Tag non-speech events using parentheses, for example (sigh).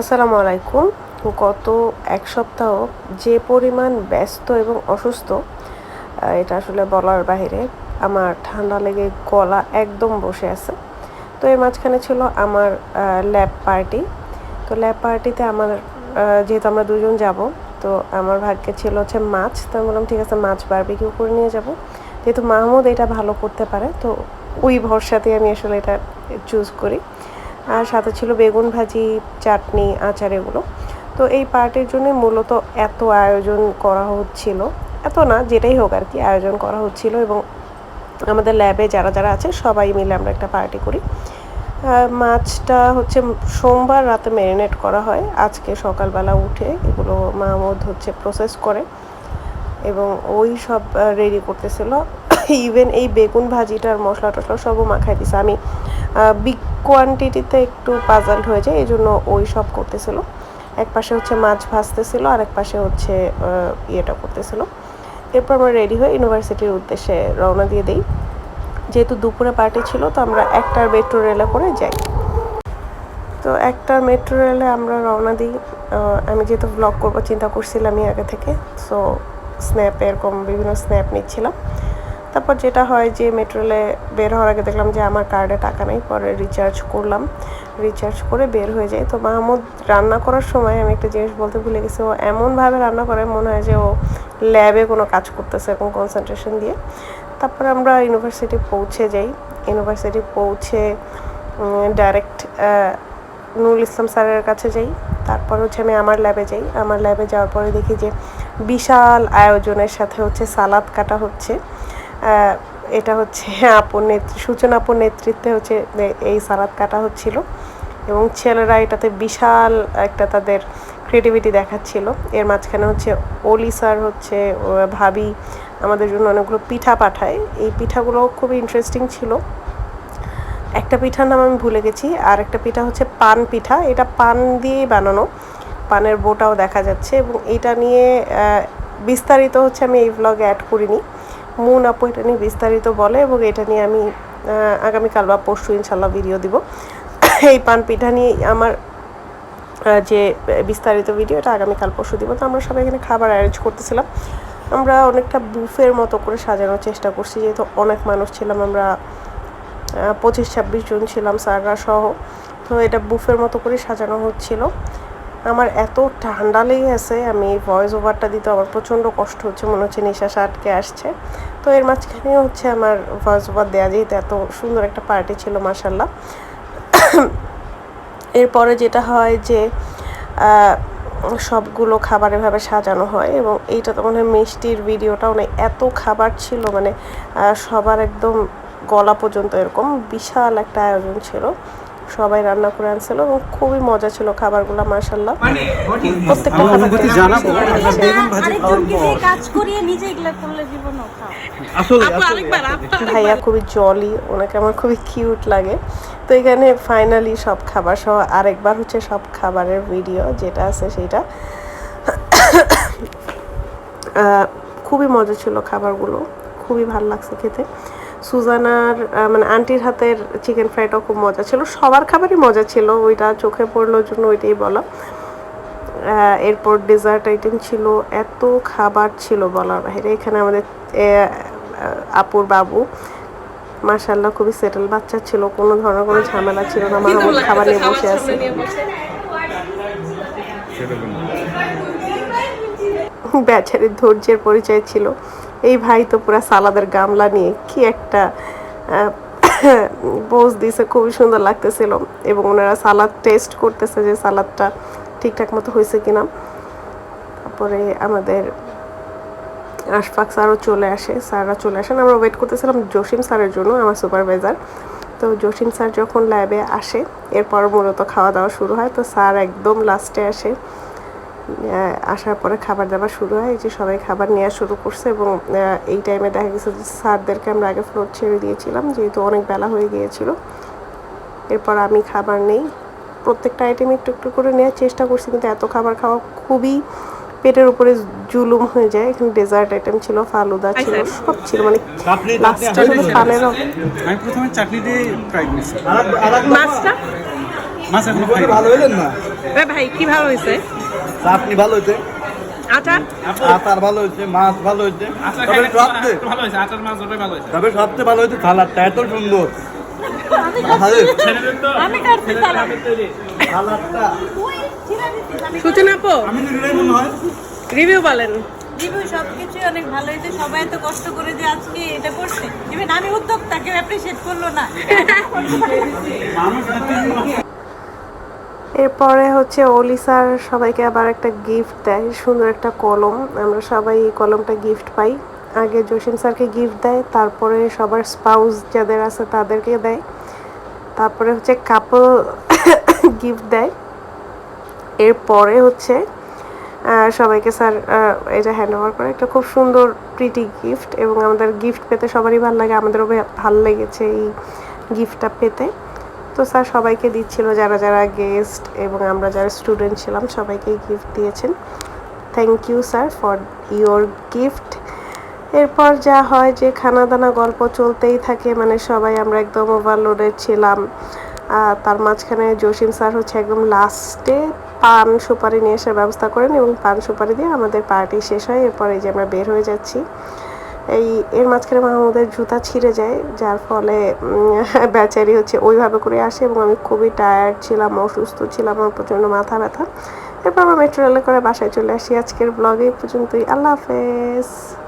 আসসালামু আলাইকুম। গত এক সপ্তাহ যে পরিমাণ ব্যস্ত এবং অসুস্থ এটা আসলে বলার বাইরে আমার ঠান্ডা লেগে গলা একদম বসে আছে। তো এর মাঝখানে ছিল আমার ল্যাব পার্টি। তো ল্যাব পার্টিতে আমার যেহেতু আমরা দুজন যাব, তো আমার ভাগ্যে ছিল হচ্ছে মাছ। তো আমি বললাম, ঠিক আছে, মাছ বারবিকিউ করে নিয়ে যাব। যেহেতু মাহমুদ এটা ভালো করতে পারে, তো ওই ভরসাতে আমি আসলে এটা চুজ করি। আর সাথে ছিল বেগুন ভাজি, চাটনি, আচার এগুলো। তো এই পার্টির জন্য মূলত এত আয়োজন করা হচ্ছিল। এত না, যেটাই হোক আর কি আয়োজন করা হচ্ছিল এবং আমাদের ল্যাবে যারা যারা আছে, সবাই মিলে আমরা একটা পার্টি করি। মাছটা হচ্ছে সোমবার রাতে ম্যারিনেট করা হয়। আজকে সকালবেলা উঠে এগুলো মাহমুদ হচ্ছে প্রসেস করে এবং ওই সব রেডি করতেছিল। (coughs) ইভেন এই বেগুন ভাজিটার মশলা টশলা সবও মাখাই দিছে। আমি বিগ কোয়ান্টিটিতে একটু পাজাল্ড হয়ে যায় এই জন্য ওই সব করতেছিল। এক পাশে হচ্ছে মাছ ভাজতেছিল আর এক পাশে হচ্ছে ইয়েটা করতেছিল। এরপর আমরা রেডি হয়ে ইউনিভার্সিটির উদ্দেশ্যে রওনা দিয়ে দিই। যেহেতু দুপুরে পার্টি ছিল, তো আমরা একটার মেট্রো রেলে করে যাই। তো একটা মেট্রো রেলে আমরা রওনা দিই। আমি যেহেতু ব্লগ করব, চিন্তা করছিলামই আগে থেকে সো স্ন্যাপ এরকম বিভিন্ন স্ন্যাপ নিচ্ছিলাম। তারপর যেটা হয় যে মেট্রো রেলে বের হওয়ার আগে দেখলাম যে আমার কার্ডে টাকা নেই, পরে রিচার্জ করলাম। রিচার্জ করে বের হয়ে যায়। তো মাহমুদ রান্না করার সময় আমি একটা জিনিস বলতে ভুলে গেছি, ও এমনভাবে রান্না করে মনে হয় যে ও ল্যাবে কোনো কাজ করতেছে এবং কনসেন্ট্রেশন দিয়ে। তারপর আমরা ইউনিভার্সিটি পৌঁছে যাই। ইউনিভার্সিটি পৌঁছে ডাইরেক্ট নুরুল ইসলাম স্যারের কাছে যাই। তারপর হচ্ছে আমি আমার ল্যাবে যাই। আমার ল্যাবে যাওয়ার পরে দেখি যে বিশাল আয়োজনের সাথে হচ্ছে সালাদ কাটা হচ্ছে। এটা হচ্ছে আপুর নেতৃ সূচনা আপুর নেতৃত্বে হচ্ছে এই সালাদ কাটা হচ্ছিল। এবং ছেলেরা এটাতে বিশাল একটা তাদের ক্রিয়েটিভিটি দেখাচ্ছিল। এর মাঝখানে হচ্ছে অলি স্যার হচ্ছে ভাবি আমাদের জন্য অনেকগুলো পিঠা পাঠায়। এই পিঠাগুলো খুবই ইন্টারেস্টিং ছিল। একটা পিঠার নাম আমি ভুলে গেছি। আর একটা পিঠা হচ্ছে পান পিঠা। এটা পান দিয়েই বানানো। পানের বোটাও দেখা যাচ্ছে। এবং এটা নিয়ে বিস্তারিত হচ্ছে আমি এই ভ্লগে অ্যাড করিনি। মুন আপু এটা নিয়ে বিস্তারিত বলে এবং এটা নিয়ে আমি আগামীকাল বা পরশু ইনশাল্লাহ ভিডিও দিব। এই পান পিঠা নিয়ে আমার যে বিস্তারিত ভিডিও এটা আগামীকাল পরশু দিব। তো আমরা সবাই এখানে খাবার অ্যারেঞ্জ করতেছিলাম। আমরা অনেকটা বুফের মতো করে সাজানোর চেষ্টা করছি। যেহেতু অনেক মানুষ ছিলাম, আমরা পঁচিশ ছাব্বিশ জন ছিলাম, স্যাররা সহ। তো এটা বুফের মতো করে সাজানো হচ্ছিল। আমার এত ঠান্ডা লেগে আছে আমি ভয়েস ওভারটা দিতে আমার প্রচণ্ড কষ্ট হচ্ছে, মনে হচ্ছে নিঃশ্বাস আটকে আসছে। তো এর মাঝখানে হচ্ছে আমার ভয়েস ওভার দেওয়া যেহেতু এত সুন্দর একটা পার্টি ছিল মার্শাল্লাহ এরপরে যেটা হয় যে সবগুলো খাবার এভাবে সাজানো হয় এবং এইটা তো মনে হয় মিষ্টির ভিডিওটাও নেই। এত খাবার ছিল মানে সবার একদম গলা পর্যন্ত এরকম বিশাল একটা আয়োজন ছিল। সবাই রান্না করে আনছিল এবং খুবই মজা ছিল খাবারগুলো মার্শাল্লাহ প্রত্যেকটা খাবার। ভাইয়া খুবই জলি ওনাকে আমার খুবই কিউট লাগে। তো এখানে ফাইনালি সব খাবার সহ আরেকবার হচ্ছে সব খাবারের ভিডিও যেটা আছে সেটা। খুবই মজা ছিল খাবারগুলো খুবই ভালো লাগছে খেতে। সুজানার মানে আন্টির হাতের চিকেন ফ্রাইটাও খুব মজা ছিল। সবার খাবারই মজা ছিল ওইটা চোখে পড়লোর জন্য ওইটাই বলা। এরপর ডেজার্ট আইটেম ছিল এত খাবার ছিল বলার বাইরে। এখানে আমাদের আপুর বাবু মাশাল্লাহ খুবই সেটেল বাচ্চা ছিল কোনো ধরনের কোনো ঝামেলা ছিল না মাহমুদ খাবার নিয়ে বসে আছে। বেচারির ধৈর্যের পরিচয় ছিল। এই ভাই তো পুরো সালাদের গামলা নিয়ে কি একটা পোজ (coughs) দিছে, খুবই সুন্দর লাগতেছিল। এবং ওনারা সালাদ টেস্ট করতেছে যে সালাদটা ঠিকঠাক মতো হয়েছে কিনা। তারপরে আমাদের আশফাক স্যারও চলে আসে, স্যাররা চলে আসেন। আমরা ওয়েট করতেছিলাম জসিম স্যারের জন্য, আমার সুপারভাইজার তো জসিম স্যার যখন ল্যাবে আসে, এরপর মূলত খাওয়া দাওয়া শুরু হয়। তো স্যার একদম লাস্টে আসে। আসার পরে খাবার দাবার শুরু হয়। এই যে সবাই খাবার নেওয়া শুরু করছে এবং এই টাইমে দেখা গেছে যে স্যারদেরকে আমরা আগে ফ্লোর ছেড়ে দিয়েছিলাম যেহেতু অনেক বেলা হয়ে গিয়েছিল। এরপর আমি খাবার নেই। প্রত্যেকটা আইটেম একটু একটু করে নেওয়ার চেষ্টা করছি কিন্তু এত খাবার খাওয়া খুবই পেটের উপরে জুলুম হয়ে যায়। এখানে ডেজার্ট আইটেম ছিল ফালুদা ছিল সব ছিল। মানে চাটনি শুধু পানের আমি প্রথমে চাটনি দিয়ে ট্রাই মাছটা? মাছ ভালো না? ভাই কি ভালো হয়েছে চাটনি ভালো হয়েছে আচার? আচার ভালো হয়েছে মাছ ভালো হয়েছে তবে সবচেয়ে ভালো তবে সবচেয়ে হয়েছে সালাদটা এত সুন্দর। মনে হয়। রিভিউ বলেন। রিভিউ সবকিছু অনেক ভালো হয়েছে। সবাই এত কষ্ট করে যে আজকে এটা করছে। ইভেন আমি উদ্যোক্তা কেউ অ্যাপ্রিসিয়েট করল না। মানুষ এরপরে হচ্ছে অলি স্যার সবাইকে আবার একটা গিফট দেয়, সুন্দর একটা কলম। আমরা সবাই এই কলমটা গিফট পাই। আগে জসিম স্যারকে গিফট দেয়, তারপরে সবার স্পাউস যাদের আছে তাদেরকে দেয়। তারপরে হচ্ছে কাপল গিফট (coughs) দেয়। এরপরে হচ্ছে সবাইকে স্যার এটা হ্যান্ড ওভার করে। একটা খুব সুন্দর প্রিটি গিফট এবং আমাদের গিফট পেতে সবারই ভালো লাগে। আমাদেরও ভালো লেগেছে এই গিফটটা পেতে। তো স্যার সবাইকে দিচ্ছিল, যারা যারা গেস্ট এবং আমরা যারা স্টুডেন্ট ছিলাম, সবাইকে গিফট দিয়েছেন। Thank you sir for your gift এরপর যা হয় যে খানা দানা গল্প চলতেই থাকে মানে সবাই আমরা একদম ওভারলোডেড ছিলাম। তার মাঝখানে জসিম স্যার হচ্ছে একদম লাস্টে পান সুপারি নিয়ে আসার ব্যবস্থা করেন এবং পান সুপারি দিয়ে আমাদের পার্টি শেষ হয়। এরপর এই যে আমরা বের হয়ে যাচ্ছি। এই, এর মাঝখানে মাহমুদের জুতা ছিঁড়ে যায়, যার ফলে (laughs) বেচারি হচ্ছে ওইভাবে করে আসে এবং আমি খুবই টায়ার্ড ছিলাম, অসুস্থ ছিলাম, আমার প্রচণ্ড মাথা ব্যথা। এরপর আমরা মেট্রো রেলে করে বাসায় চলে আসি আজকের ব্লগে পর্যন্তই। আল্লাহ হাফেজ।